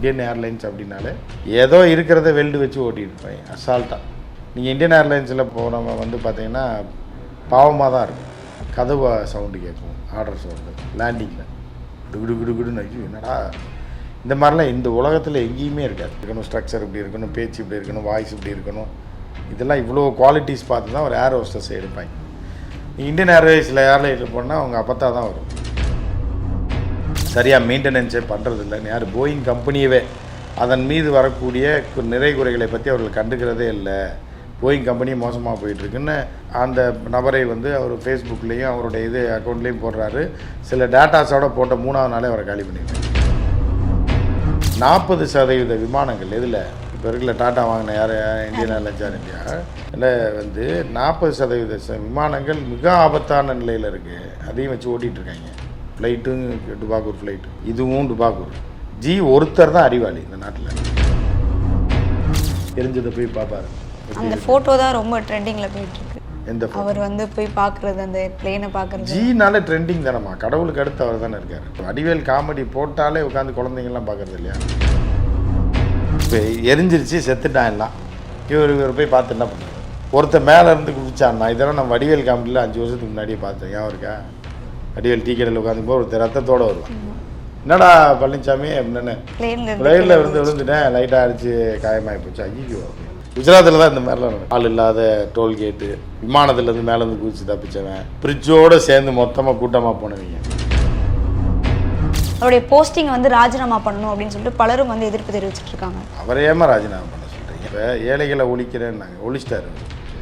Indian airlines அப்படின்னாலே ஏதோ இருக்கிறத வெல்டு வச்சு ஓட்டிகிட்டு இருப்பாங்க அசால்ட்டாக நீங்கள் இந்தியன் ஏர்லைன்ஸில் போனவங்க வந்து பார்த்தீங்கன்னா பாவமாக தான் இருக்கும். கதவு சவுண்டு கேட்கும் ஆர்டர் சவுண்டு லேண்டிங்கில் குடு குடு குடுன்னு ஐயோ என்னடா? இந்த மாதிரிலாம் இந்த உலகத்தில் எங்கேயுமே இருக்காது. இருக்கணும் ஸ்ட்ரக்சர் இப்படி இருக்கணும் பேச்சு இப்படி இருக்கணும் வாய்ஸ் இப்படி இருக்கணும். இதெல்லாம் இவ்வளோ குவாலிட்டிஸ் பார்த்து தான் ஒரு ஏர் ஹோஸ்டஸ் எடுப்பாங்க. இந்தியன் ஏர்வேஸில் ஏர்லைனில் போனால் அவங்க அப்பத்தா தான் வரும். சரியாக மெயின்டெனன்ஸே பண்ணுறதில்ல யார்? போயிங் கம்பெனியவே அதன் மீது வரக்கூடிய நிறை குறைகளை பற்றி அவர்கள் கண்டுக்கிறதே இல்லை. போயிங் கம்பெனி மோசமாக போயிட்டுருக்குன்னு அந்த நபரை வந்து அவர் ஃபேஸ்புக்லேயும் அவருடைய இது அக்கௌண்ட்லேயும் போடுறாரு. சில டேட்டாஸோட போட்ட மூணாவது நாளே அவரை காலி பண்ணிடுறாரு நாற்பது சதவீத விமானங்கள் எதில்? இப்போ இருக்கிற டாட்டா வாங்கின யார்? Indian Airlines Air India? இல்லை வந்து நாற்பது சதவீத விமானங்கள் மிக ஆபத்தான நிலையில் இருக்குது அதையும் வச்சு ஓட்டிகிட்டு இருக்காங்க. ஃப்ளைட்டும் டுபாக்கூர் ஃப்ளைட்டு இதுவும் டுபாக்கூர் ஜி ஒருத்தர் தான் அறிவாளி இந்த நாட்டில். தெரிஞ்சதை போய் பார்ப்பாரு அந்த ஃபோட்டோ தான் ரொம்ப ட்ரெண்டிங்கில் போயிட்டு இருக்கு எந்த? அவர் வந்து போய் பார்க்குறது அந்த பிளேனை பார்க்குறது. ஜினாலே ட்ரெண்டிங் தானம்மா. கடவுளுக்கு அடுத்து அவர் தானே இருக்கார். வடிவேல் காமெடி போட்டாலே உட்காந்து குழந்தைங்கள்லாம் பார்க்கறது இல்லையா? இப்போ எரிஞ்சிருச்சு செத்துட்டான் எல்லாம். இவர் இவர் போய் பார்த்து என்ன பண்ணுறாரு ஒருத்தன் மேலே இருந்து குதிச்சான்னா இதெல்லாம் நான் வடிவேல் காமெடியில் அஞ்சு வருஷத்துக்கு முன்னாடியே பார்த்தேன் ஏன் இருக்கா வடிவேல் டீ கடையில் உட்காந்து ஒருத்தர் ரத்தத்தோடு வருவான். என்னடா பழனிசாமி அப்படின்னு ரயிலில் விழுந்து விழுந்துட்டேன் லைட்டாக அடிச்சு காயமாகி போச்சு. ஐயோ. குஜராத்தில் தான் இந்த மாதிரிலாம். ஆள் இல்லாத டோல்கேட்டு விமானத்துலேருந்து மேலேருந்து குதிச்சு தப்பிச்சவன் ஃப்ரிட்ஜோடு சேர்ந்து மொத்தமாக கூட்டமாக போனவங்க. அவருடைய போஸ்டிங் வந்து ராஜினாமா பண்ணணும் அப்படின்னு சொல்லிட்டு பலரும் வந்து எதிர்ப்பு தெரிவிச்சிட்டு இருக்காங்க. அவரை ஏமா ராஜினாமா பண்ண சொல்கிறீங்க இப்போ ஏழைகளை ஒழிக்கிறேன்னாங்க. ஒழிச்சிட்டாரு.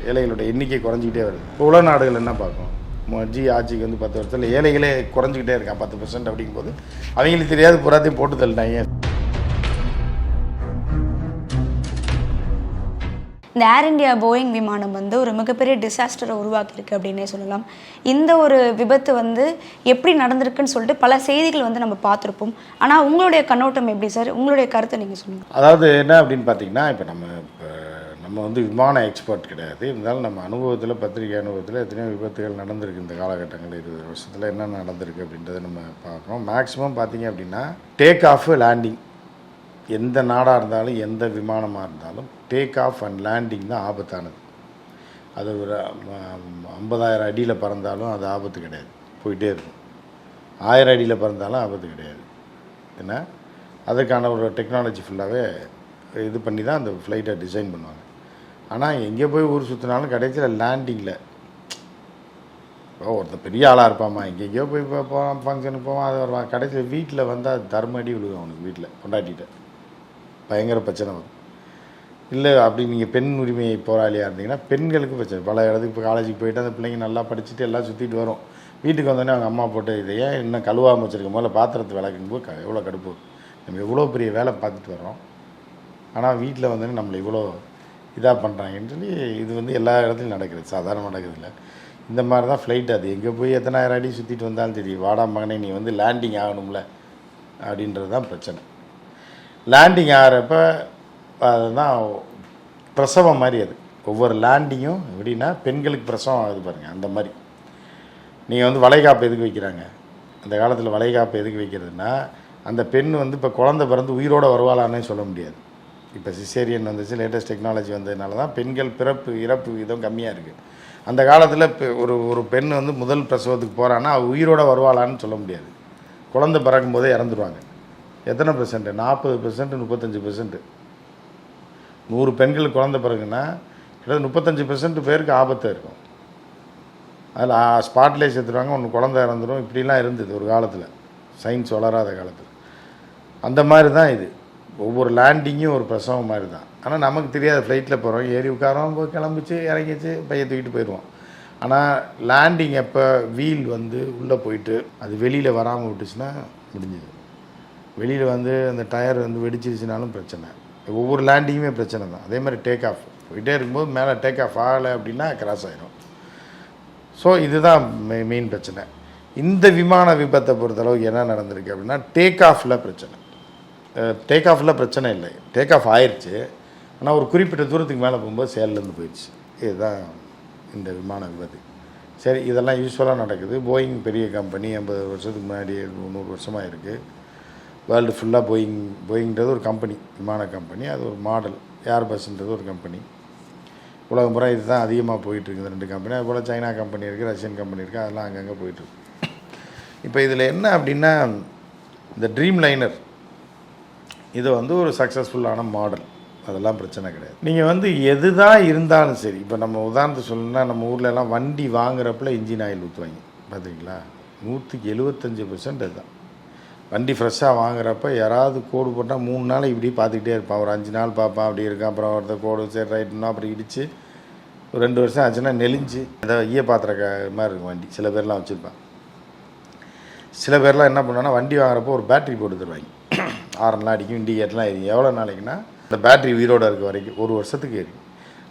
ஏழைகளோட எண்ணிக்கை குறைஞ்சிக்கிட்டே வருது. இப்போ உலக நாடுகள் என்ன பார்க்கும்? மஜி ஆட்சிக்கு வந்து பத்து வருஷத்தில் ஏழைகளே குறைஞ்சிக்கிட்டே இருக்கான் பத்து பர்சன்ட் அப்படிங்கும்போது. அவங்களுக்கு தெரியாது புறாத்தையும் போட்டு தள்ளிட்டாங்க. இந்த ஏர் இந்தியா போயிங் விமானம் வந்து ஒரு மிகப்பெரிய டிசாஸ்டரை உருவாக்கியிருக்கு அப்படின்னே சொல்லலாம். இந்த ஒரு விபத்து வந்து எப்படி நடந்திருக்குன்னு சொல்லிட்டு பல செய்திகள் வந்து நம்ம பார்த்துருப்போம். ஆனால் உங்களுடைய கண்ணோட்டம் எப்படி சார் உங்களுடைய கருத்தை நீங்கள் சொல்லுங்கள் அதாவது என்ன அப்படின்னு பார்த்தீங்கன்னா இப்போ நம்ம இப்போ நம்ம வந்து விமான எக்ஸ்பர்ட் கிடையாது. இருந்தாலும் நம்ம அனுபவத்தில் பத்திரிகை அனுபவத்தில் எத்தனையோ விபத்துகள் நடந்திருக்கு இந்த காலகட்டங்கள் இருபது வருஷத்தில் என்ன நடந்திருக்கு அப்படின்றத நம்ம பார்க்குறோம். மேக்ஸிமம் பார்த்தீங்க அப்படின்னா டேக் ஆஃப் லேண்டிங் எந்த நாடாக இருந்தாலும் எந்த விமானமாக இருந்தாலும் டேக் ஆஃப் அண்ட் லேண்டிங் தான் ஆபத்தானது. அது ஒரு ஐம்பதாயிரம் அடியில் பறந்தாலும் அது ஆபத்து கிடையாது. போயிட்டே இருக்கும். ஆயிரம் அடியில் பறந்தாலும் ஆபத்து கிடையாது. என்ன? அதுக்கான ஒரு டெக்னாலஜி ஃபுல்லாகவே இது பண்ணி தான் அந்த ஃப்ளைட்டை டிசைன் பண்ணுவாங்க. ஆனால் எங்கே போய் ஊர் சுற்றினாலும் கடைசியில் லேண்டிங்கில் ஒருத்தர் ஒருத்தன் பெரிய ஆளாக இருப்பாம்மா எங்கெங்கேயோ போய் போவான் ஃபங்க்ஷனுக்கு போவான் அது வருவான். கடைசியில் வீட்டில் வந்தால் தர்ம அடி விழுகும் அவனுக்கு வீட்டில் கொண்டாட்டிகிட்ட பயங்கர பிரச்சனை வரும். இல்லை அப்படி நீங்கள் பெண் உரிமை போராளியாக இருந்தீங்கன்னா பெண்களுக்கு பிரச்சனை. பல இடத்துக்கு இப்போ காலேஜுக்கு போயிட்டு அந்த பிள்ளைங்க நல்லா படிச்சுட்டு எல்லாம் சுற்றிட்டு வரும். வீட்டுக்கு வந்தோடனே அவங்க அம்மா போட்டு இதை ஏன் இன்னும் கழுவாமல் வச்சுருக்கும் முதல்ல பாத்திரத்தை விளக்கும் போது க எவ்வளோ கடுப்பு. நம்ம எவ்வளோ பெரிய வேலை பார்த்துட்டு வர்றோம். ஆனால் வீட்டில் வந்தோடனே நம்மளை இவ்வளோ இதாக பண்ணுறாங்கன்னு சொல்லி இது வந்து எல்லா இடத்துலையும் நடக்குது. சாதாரண நடக்குதுல்ல இந்த மாதிரி தான் ஃப்ளைட் அது. எங்கே போய் எத்தனாயிரம் அடி சுற்றிட்டு வந்தாலும் சரி வாடா மகனே நீ வந்து லேண்டிங் ஆகணும்ல அப்படின்றது தான் பிரச்சனை. லேண்டிங் ஆகிறப்ப அதுதான் பிரசவம் மாதிரி அது. ஒவ்வொரு லேண்டிங்கும் எப்படின்னா பெண்களுக்கு பிரசவம் ஆகுது பாருங்கள் அந்த மாதிரி. நீங்கள் வந்து வளைகாப்பு எதுக்கு வைக்கிறாங்க? அந்த காலத்தில் வளைகாப்பு எதுக்கு வைக்கிறதுனா அந்த பெண் வந்து இப்போ குழந்தை பிறந்து உயிரோடு வருவாளான்னே சொல்ல முடியாது. இப்போ சிசேரியன் வந்துச்சு லேட்டஸ்ட் டெக்னாலஜி வந்ததுனால தான் பெண்கள் பிறப்பு இறப்பு விதம் கம்மியாக இருக்குது அந்த காலத்தில் இப்போ ஒரு ஒரு பெண் வந்து முதல் பிரசவத்துக்கு போகிறான்னா அவள் உயிரோட வருவாளான்னு சொல்ல முடியாது. குழந்தை பிறக்கும் போதே இறந்துருவாங்க. எத்தனை பெர்சன்ட் நாற்பது பெர்சன்ட் முப்பத்தஞ்சு பெர்சன்ட் நூறு பெண்கள் குழந்தை பிறகுன்னா கிட்டத்தட்ட முப்பத்தஞ்சு பெர்சன்ட் பேருக்கு ஆபத்தாக இருக்கும். அதில் ஸ்பாட்லேயே சேர்த்துருவாங்க ஒன்று குழந்தை இறந்துடும் இப்படிலாம் இருந்தது ஒரு காலத்தில். சயின்ஸ் வளராத காலத்தில். அந்த மாதிரி தான் இது. ஒவ்வொரு லேண்டிங்கும் ஒரு பிரசவம் மாதிரி தான் ஆனால் நமக்கு தெரியாது ஃப்ளைட்டில் போகிறோம் ஏறி உட்காரோம் போய் கிளம்பிச்சு இறங்கிச்சு பைய தூக்கிட்டு போயிடுவோம். ஆனால் லேண்டிங் எப்போ வீல் வந்து உள்ளே போயிட்டு அது வெளியில் வராமல் விட்டுச்சுன்னா முடிஞ்சுது. வெளியில் வந்து அந்த டயர் வந்து வெடிச்சிருச்சுனாலும் பிரச்சனை. ஒவ்வொரு லேண்டிங்குமே பிரச்சனை தான். அதே மாதிரி டேக் ஆஃப் போயிட்டே இருக்கும்போது மேலே டேக் ஆஃப் ஆகலை அப்படின்னா கிராஸ் ஆகிடும் ஸோ இதுதான் மெ மெயின் பிரச்சனை. இந்த விமான விபத்தை பொறுத்தளவுக்கு என்ன நடந்திருக்கு அப்படின்னா டேக் ஆஃபில் பிரச்சனை. டேக் ஆஃபில் பிரச்சனை இல்லை. டேக் ஆஃப் ஆயிடுச்சு ஆனால் ஒரு குறிப்பிட்ட தூரத்துக்கு மேலே போகும்போது சேல்லேருந்து போயிடுச்சு. இதுதான் இந்த விமான விபத்து. சரி இதெல்லாம் யூஸ்வலாக நடக்குது. போயிங் பெரிய கம்பெனி ஐம்பது வருஷத்துக்கு முன்னாடி நூறு வருஷமாக இருக்குது வேர்ல்டு ஃபுல்லாக போயிங் போயிங்கிறது ஒரு கம்பெனி விமான கம்பெனி அது ஒரு மாடல் ஏர் பஸ்ன்றது ஒரு கம்பெனி உலகம் பூரா இதுதான் அதிகமாக போயிட்டுருக்கு இந்த ரெண்டு கம்பெனி அதுபோல் சைனா கம்பெனி இருக்குது ரஷ்யன் கம்பெனி இருக்குது அதெல்லாம் அங்கங்கே போயிட்டுருக்கு. இப்போ இதில் என்ன அப்படின்னா இந்த ட்ரீம் லைனர் இது வந்து ஒரு சக்ஸஸ்ஃபுல்லான மாடல் அதெல்லாம் பிரச்சனை கிடையாது. நீங்கள் வந்து எது தான் இருந்தாலும் சரி இப்போ நம்ம உதாரணத்தை சொல்லணும்னா நம்ம ஊர்லலாம் வண்டி வாங்குறப்பல இன்ஜின் ஆயில் ஊற்றுவாங்க பார்த்தீங்களா நூற்றுக்கு எழுபத்தஞ்சி பர்சன்ட் அதுதான். வண்டி ஃப்ரெஷ்ஷாக வாங்குறப்ப யாராவது கோடு போட்டால் மூணு நாள் இப்படி பார்த்துக்கிட்டே இருப்பான். ஒரு அஞ்சு நாள் பார்ப்பான் அப்படி இருக்கான். அப்புறம் ஒருத்தர் கோடு சரி ரைட்னா அப்புறம் இடித்து ஒரு ரெண்டு வருஷம் ஆச்சுன்னா நெளிஞ்சு அதை ஈய பாத்திர மாதிரி இருக்கும் வண்டி. சில பேர்லாம் வச்சுருப்பான் சில பேர்லாம் என்ன பண்ணுவாங்கன்னா வண்டி வாங்குறப்போ ஒரு பேட்டரி போட்டு தருவாங்க. ஆரெல்லாம் அடிக்கும் இண்டிகேட்லாம் எரியும் எவ்வளோ நாளைக்குன்னா இந்த பேட்ரி உயிரோட இருக்க வரைக்கும் ஒரு வருஷத்துக்கு எரியும்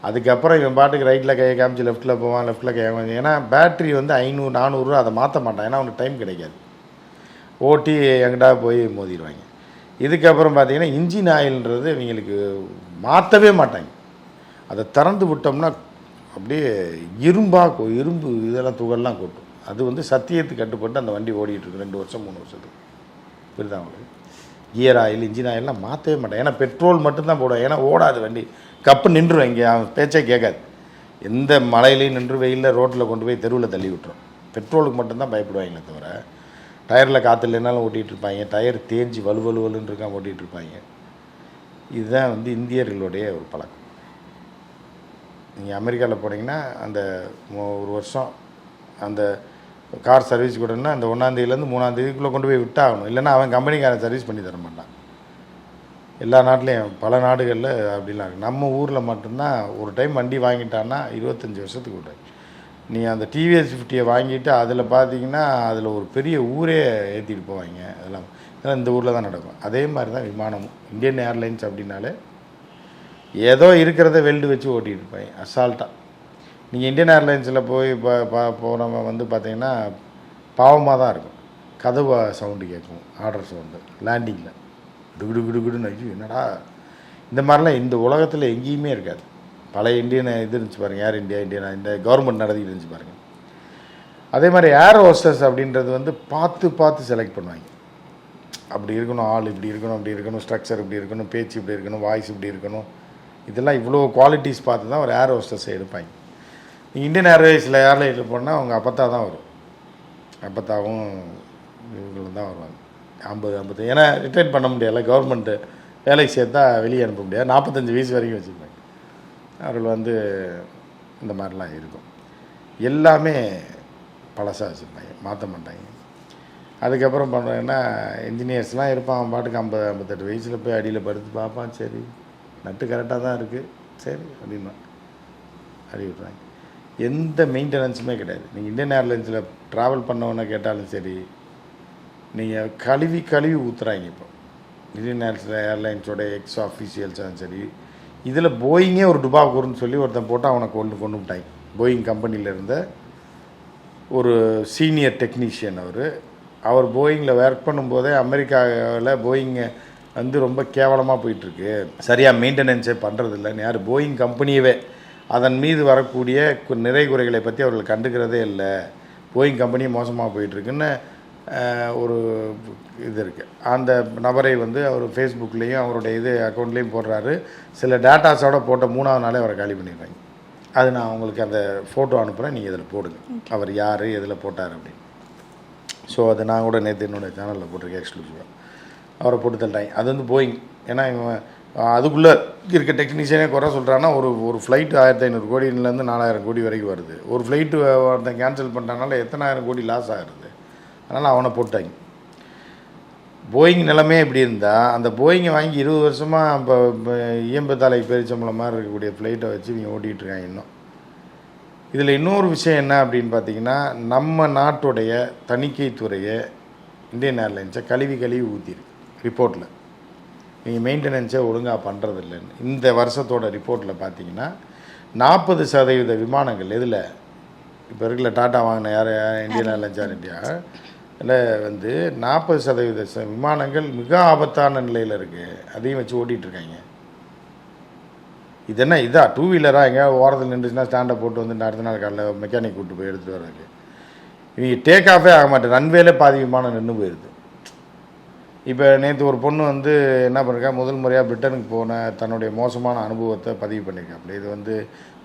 அதுக்கப்புறம் இவன் பாட்டுக்கு ரைட்டில் கையை காமிச்சு லெஃப்ட்டில் போவான் லெஃப்ட்டில் கையை காமிச்சு. ஏன்னா பேட்ரி வந்து ஐநூறு நானூறுரூவா அதை மாற்ற மாட்டான். ஏன்னா அவனுக்கு டைம் கிடைக்காது. ஓட்டி எங்கிட்டா போய் மோதிடுவாங்க. இதுக்கப்புறம் பார்த்தீங்கன்னா இன்ஜின் ஆயில்ன்றது இவங்களுக்கு மாற்றவே மாட்டாங்க. அதை திறந்து விட்டோம்னா அப்படியே இரும்பாக இரும்பு இதெல்லாம் துகள்லாம் கொட்டும். அது வந்து சத்தியத்துக்கு கட்டுப்பட்டு அந்த வண்டி ஓடிட்டுருக்கு ரெண்டு வருஷம் மூணு வருஷத்துக்கு. புரியுதா உங்களுக்கு? கியர் ஆயில் இன்ஜின் ஆயில்லாம் மாற்றவே மாட்டேன். ஏன்னா பெட்ரோல் மட்டும்தான் போடுவேன். ஏன்னா ஓடாது வண்டி. கப்பு நின்றுடும் இங்கே. அவன் பேச்சே கேட்காது. எந்த மழையிலையும் நின்று வெயிலில் ரோட்டில் கொண்டு போய் தெருவில் தள்ளி விட்டுரும். பெட்ரோலுக்கு மட்டும்தான் பயப்படுவாங்களே தவிர டயரில் காற்று இல்லைனாலும் ஓட்டிகிட்டு இருப்பாங்க. டயர் தேஞ்சு வலு வலு வலுன்னு ஓட்டிகிட்டு இருப்பாங்க. இதுதான் வந்து இந்தியர்களுடைய ஒரு பழக்கம். நீங்கள் அமெரிக்காவில் போனீங்கன்னா அந்த ஒரு வருஷம் அந்த கார் சர்வீஸ் கொடுன்னா அந்த ஒன்றாந்தேதியிலேருந்து மூணாந்தேதிக்குள்ளே கொண்டு போய் விட்டாகணும். இல்லைன்னா அவன் கம்பெனிக்காரன் சர்வீஸ் பண்ணி தர மாட்டான். எல்லா நாட்டிலையும் பல நாடுகளில் அப்படிலாம் இருக்குது நம்ம ஊரில் மட்டும்தான் ஒரு டைம் வண்டி வாங்கிட்டான்னா இருபத்தஞ்சி வருஷத்துக்கு விட நீ அந்த டிவிஎஸ் ஃபிஃப்டியை வாங்கிட்டு அதில் பார்த்தீங்கன்னா அதில் ஒரு பெரிய ஊரே ஏற்றிட்டு போவாங்க. அதெல்லாம் இதெல்லாம் இந்த ஊரில் தான் நடக்கும். அதே மாதிரி தான் விமானமும். இந்தியன் ஏர்லைன்ஸ் அப்படின்னாலே ஏதோ இருக்கிறத வெல்டு வச்சு ஓட்டிகிட்டு இருப்பாங்க. அசால்ட்டாக நீங்கள் இந்தியன் ஏர்லைன்ஸில் போய் இப்போ பா வந்து பார்த்தீங்கன்னா பாவமாக தான் இருக்கும். கதவு சவுண்டு கேட்கும் ஆர்டர் சவுண்டு லேண்டிங்கில் குடு குடு குடுன்னு ஐயோ என்னடா? இந்த மாதிரிலாம் இந்த உலகத்தில் எங்கேயுமே இருக்காது. பழைய இந்தியன் இது இருந்துச்சு பாருங்கள் ஏர் இந்தியா இந்தியன் இந்த கவர்மெண்ட் நடத்திட்டு இருந்துச்சு பாருங்கள் அதே மாதிரி ஏர் ஹோஸ்டர்ஸ் அப்படின்றது வந்து பார்த்து பார்த்து செலக்ட் பண்ணுவாங்க. அப்படி இருக்கணும் ஆள் இப்படி இருக்கணும் அப்படி இருக்கணும் ஸ்ட்ரக்சர் இப்படி இருக்கணும் பேச்சு இப்படி இருக்கணும் வாய்ஸ் இப்படி இருக்கணும். இதெல்லாம் இவ்வளோ குவாலிட்டிஸ் பார்த்து தான் ஒரு ஏர் ஹோஸ்டர்ஸை எடுப்பாங்க. இந்தியன் ஏர்வேஸில் ஏர்லைனில் போனால் அவங்க அப்பத்தா தான் வரும். அப்பத்தாவும் இவங்களும் தான் வருவாங்க. ஐம்பது ஐம்பது ஏன்னா ரிட்டைன் பண்ண முடியல கவர்மெண்ட்டு வேலைக்கு சேர்த்தா வெளியே அனுப்ப முடியாது. நாற்பத்தஞ்சு வயசு வரைக்கும் வச்சுருப்பாங்க அவர்கள் வந்து இந்த மாதிரிலாம் இருக்கும். எல்லாமே பழசாக வச்சுருப்பாங்க மாற்ற மாட்டாங்க. அதுக்கப்புறம் பண்ணுறேன்னா இன்ஜினியர்ஸ்லாம் இருப்பான் அவன் பாட்டுக்கு ஐம்பது ஐம்பத்தெட்டு வயசில் போய் அடியில் படுத்து பார்ப்பான். சரி நட்டு கரெக்டாக தான் இருக்குது சரி அப்படின்னா அடி விட்றாங்க எந்த மெயின்டெனன்ஸுமே கிடையாது. நீங்கள் இந்தியன் ஏர்லைன்ஸில் ட்ராவல் பண்ணவொன்னே கேட்டாலும் சரி நீங்கள் கழுவி கழுவி ஊற்றுறாங்க இப்போ. இந்தியன் ஏர்ஸில் ஏர்லைன்ஸோட எக்ஸ் ஆஃபீஷியல்ஸாலும் சரி இதில் போயிங்கே ஒரு டுபாக்கூர்னு சொல்லி ஒருத்தன் போட்டு அவனை கொண்டு கொண்டு விட்டாங்க. போயிங் கம்பெனியில் இருந்த ஒரு சீனியர் டெக்னீஷியன் அவர். அவர் போயிங்கில் ஒர்க் பண்ணும்போதே அமெரிக்காவில் போயிங்க வந்து ரொம்ப கேவலமாக போயிட்டுருக்கு சரியாக மெயின்டெனன்ஸே பண்ணுறதில்லைன்னு யார் போயிங் கம்பெனியவே அதன் மீது வரக்கூடிய கு- நிறை குறைகளை பற்றி அவர்கள் கண்டுக்கிறதே இல்லை. போயிங் கம்பெனி மோசமாக போயிட்டுருக்குன்னு ஒரு இது இருக்குது அந்த நபரை வந்து அவர் ஃபேஸ்புக்லேயும் அவருடைய இது அக்கௌண்ட்லேயும் போடுறாரு. சில டேட்டாஸோட போட்ட மூணாவது நாளே அவரை காலி பண்ணிடுறாங்க. அது நான் உங்களுக்கு அந்த ஃபோட்டோ அனுப்புகிறேன் நீங்கள் இதில் போடுங்க. அவர் யார் எதில் போட்டார் அப்படின்னு. ஸோ அது நான் கூட நேற்று என்னோட சேனலில் போட்டிருக்கேன் எக்ஸ்க்ளூசிவாக அவரை போட்டு தள்ளிட்டாங்க. அது வந்து போயிங். ஏன்னா இவன் அதுக்குள்ளே இருக்க டெக்னீஷியனே குறை சொல்கிறான்னா ஒரு ஒரு ஃப்ளைட் ஆயிரத்தி ஐநூறு கோடியிலேருந்து நாலாயிரம் கோடி வரைக்கும் வருது. ஒரு ஃப்ளைட்டு ஒருத்தன் கேன்சல் பண்ணுறனால எத்தனாயிரம் கோடி லாஸ் ஆகுறது அதனால் அவனை போட்டாங்க. போயிங் நிலமே இப்படி இருந்தால் அந்த போயிங்கை வாங்கி இருபது வருஷமாக இப்போ இயம்பத்தாலை தலை மாதிரி இருக்கக்கூடிய ஃப்ளைட்டை வச்சு இவங்க ஓட்டிகிட்ருக்காங்க இன்னும். இதில் இன்னொரு விஷயம் என்ன அப்படின்னு பார்த்தீங்கன்னா நம்ம நாட்டுடைய தணிக்கைத்துறையை இந்தியன் ஏர்லைன்ஸை கழுவி கழுவி ஊற்றிருக்கு ரிப்போர்ட்டில் நீங்கள் மெயின்டெனன்ஸே ஒழுங்காக பண்ணுறதில்லைன்னு இந்த வருஷத்தோட ரிப்போர்ட்டில் பார்த்தீங்கன்னா நாற்பது சதவீத விமானங்கள் எதில்? இப்போ இருக்குல்ல டாட்டா வாங்கின யார்? Indian Airlines Air India? இல்லை வந்து நாற்பது சதவீத விமானங்கள் மிக ஆபத்தான நிலையில் இருக்குது அதையும் வச்சு ஓட்டிகிட்ருக்காங்க இது என்ன இதா? டூ வீலராக எங்கேயாவது ஓரத்தில் நின்றுச்சுன்னா ஸ்டாண்டை போட்டு வந்து அடுத்த நாள் காலைல மெக்கானிக் கூப்பிட்டு போய் எடுத்துகிட்டு வர்றாங்க இவங்க டேக் ஆஃபே ஆக மாட்டேன் ரன்வேலே பாதி விமானம் நின்று போயிடுது இப்போ நேற்று ஒரு பொண்ணு வந்து என்ன பண்ணிருக்கா? முதல் முறையாக பிரிட்டனுக்கு போன தன்னுடைய மோசமான அனுபவத்தை பதிவு பண்ணியிருக்கா அப்படி இது வந்து